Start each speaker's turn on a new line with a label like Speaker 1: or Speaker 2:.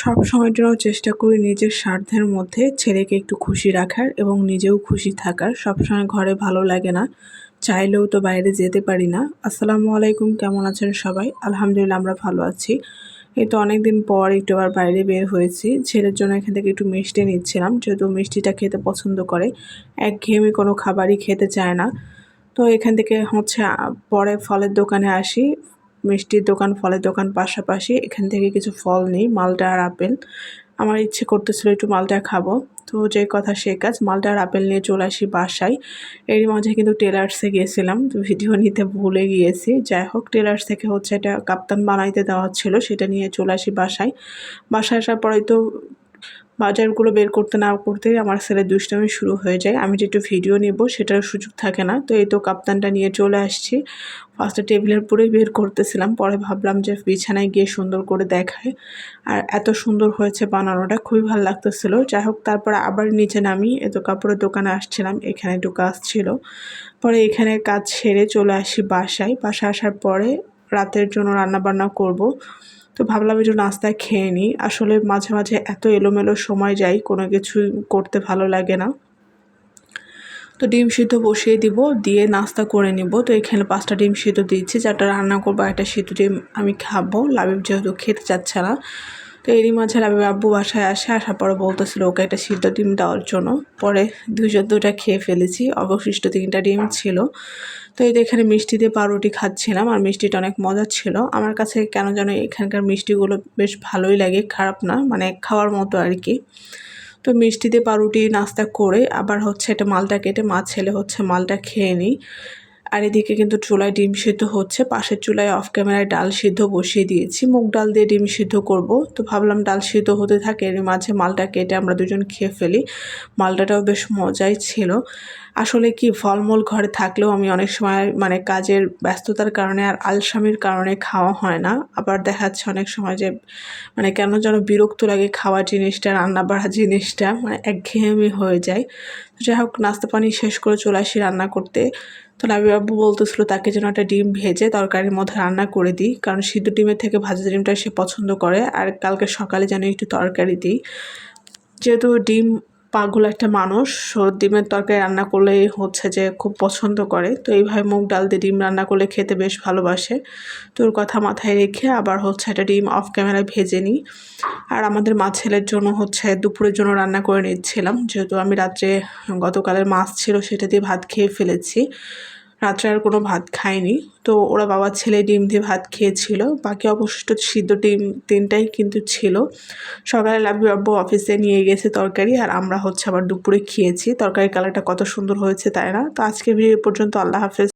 Speaker 1: সব সময়ের জন্য চেষ্টা করি নিজের স্বার্থের মধ্যে ছেলেকে একটু খুশি রাখার এবং নিজেও খুশি থাকার। সবসময় ঘরে ভালো লাগে না, চাইলেও তো বাইরে যেতে পারি না। আসসালামু আলাইকুম, কেমন আছেন সবাই? আলহামদুলিল্লাহ, আমরা ভালো আছি। এই তো অনেকদিন পর একটু আবার বাইরে বের হয়েছি। ছেলের জন্য এখান থেকে একটু মিষ্টি নিচ্ছিলাম, যেহেতু মিষ্টিটা খেতে পছন্দ করে। একঘেয়েমি কোনো খাবারই খেতে চায় না। তো এখান থেকে হচ্ছে পরে ফলের দোকানে আসি। মিষ্টির দোকান, ফলের দোকান পাশাপাশি এখান থেকে কিছু ফল নেই, মালটা আর আপেল। আমার ইচ্ছে করতেছিল একটু মালটা খাব। তো যে কথা সে কাজ, মালটা আর আপেল নিয়ে চলে আসি বাসায়। এরই মাঝে কিন্তু টেলার্সে গিয়েছিলাম, তো ভিডিও নিতে ভুলে গিয়েছি। যাই হোক, টেলার্স থেকে হচ্ছে এটা কাপ্তান বানাইতে দেওয়া ছিল সেটা নিয়ে চলে আসি বাসায়। বাসায় আসার পরে তো বাজারগুলো বের করতে না করতেই আমার ছেলের দুষ্টামি শুরু হয়ে যায়। আমি যে একটু ভিডিও নেব সেটার সুযোগ থাকে না। তো এই তো কাপ্তানটা নিয়ে চলে আসছি। ফার্স্টে টেবিলের পরেই বের করতেছিলাম। পরে ভাবলাম যে বিছানায় গিয়ে সুন্দর করে দেখায় আর এত সুন্দর হয়েছে বানানোটা, খুবই ভালো লাগতেছিল। যাই হোক, তারপরে আবার নিচে নামি এত কাপড়ের দোকানে আসছিলাম। এখানে একটু কাজ ছিল। পরে এখানে কাজ সেরে চলে আসি বাসায়। বাসায় আসার পরে রাতের জন্য রান্না বান্না করব। তো ভাবলাম একটু নাস্তা খেয়ে নিই। আসলে মাঝে মাঝে এত এলোমেলো সময় যাই, কোনো কিছুই করতে ভালো লাগে না। তো ডিম সিদ্ধ বসিয়ে দিব, দিয়ে নাস্তা করে নিব। তো এখানে পাঁচটা ডিম সিদ্ধ দিচ্ছি যাটা রান্না করব একটা সিদ্ধ ডিম আমি খাব। লাবিব যেহেতু খেতে চাচ্ছে না তো এরই মাঝে লাবিব আব্বু বাসায় আসে, আসার পরে বলতেছিল ওকে একটা সিদ্ধ ডিম দেওয়ার জন্য। পরে দুজন দুটা খেয়ে ফেলেছি। অবশিষ্ট তিনটা ডিম ছিল। তো এই এখানে মিষ্টি দিয়ে পাউরুটি খাচ্ছিলাম আর মিষ্টিটা অনেক মজার ছিল। আমার কাছে কেন যেন এখানকার মিষ্টিগুলো বেশ ভালোই লাগে, খারাপ না মানে খাওয়ার মতো আর কি। তো মিষ্টি দিয়ে পাউরুটি নাস্তা করে আবার হচ্ছে এটা মালটা কেটে মা ছেলে হচ্ছে মালটা খেয়ে নিই। আর এদিকে কিন্তু চুলায় ডিম সিদ্ধ হচ্ছে। পাশের চুলায় অফ ক্যামেরায় ডাল সিদ্ধ বসিয়ে দিয়েছি। মুগ ডাল দিয়ে ডিম সিদ্ধ করব। তো ভাবলাম ডাল সিদ্ধ হতে থাকে, এর মাঝে মালটা কেটে আমরা দুজন খেয়ে ফেলি। মালটাটাও বেশ মজাই ছিল। আসলে কি, ফলমূল ঘরে থাকলেও আমি অনেক সময় মানে কাজের ব্যস্ততার কারণে আর আলসামির কারণে খাওয়া হয় না। আবার দেখা যাচ্ছে অনেক সময় যে মানে কেন যেন বিরক্ত লাগে খাওয়া জিনিসটা রান্না বাড়া জিনিসটা মানে একঘেয়েমি হয়ে যায়। যাই হোক, নাস্তা পানি শেষ করে চলে আসি রান্না করতে। তো আমি বাবু বলতেছিল তাকে যেন একটা ডিম ভেজে তরকারির মধ্যে রান্না করে দিই, কারণ সিদ্ধ ডিমের থেকে ভাজা ডিমটা সে পছন্দ করে, আর কালকে সকালে যেন একটু তরকারি দিই। যেহেতু ডিম পাগল একটা মানুষ ডিমের তরকারি রান্না করলে হচ্ছে যে খুব পছন্দ করে। তো এইভাবে মুগ ডাল দিয়ে ডিম রান্না করলে খেতে বেশ ভালোবাসে। তো ওর কথা মাথায় রেখে আবার হচ্ছে একটা ডিম অফ ক্যামেরায় ভেজে নিই। আর আমাদের মা ছেলের জন্য হচ্ছে দুপুরের জন্য রান্না করে নিচ্ছিলাম। যেহেতু আমি রাত্রে গতকালের মাছ ছিল সেটা দিয়ে ভাত খেয়ে ফেলেছি। রাত্রে আর কোনো ভাত খায়নি তো ওরা বাবার ছেলে ডিম দিয়ে ভাত খেয়েছিল। বাকি অবশিষ্ট সিদ্ধ ডিম তিনটাই কিন্তু ছিল। সকালে লাভি আব্বু অফিসে নিয়ে গেছে তরকারি আর আমরা হচ্ছে আবার দুপুরে খেয়েছি। তরকারির কালারটা কত সুন্দর হয়েছে তাই না? তো আজকে ভিডিও পর্যন্ত আল্লাহ হাফেজ।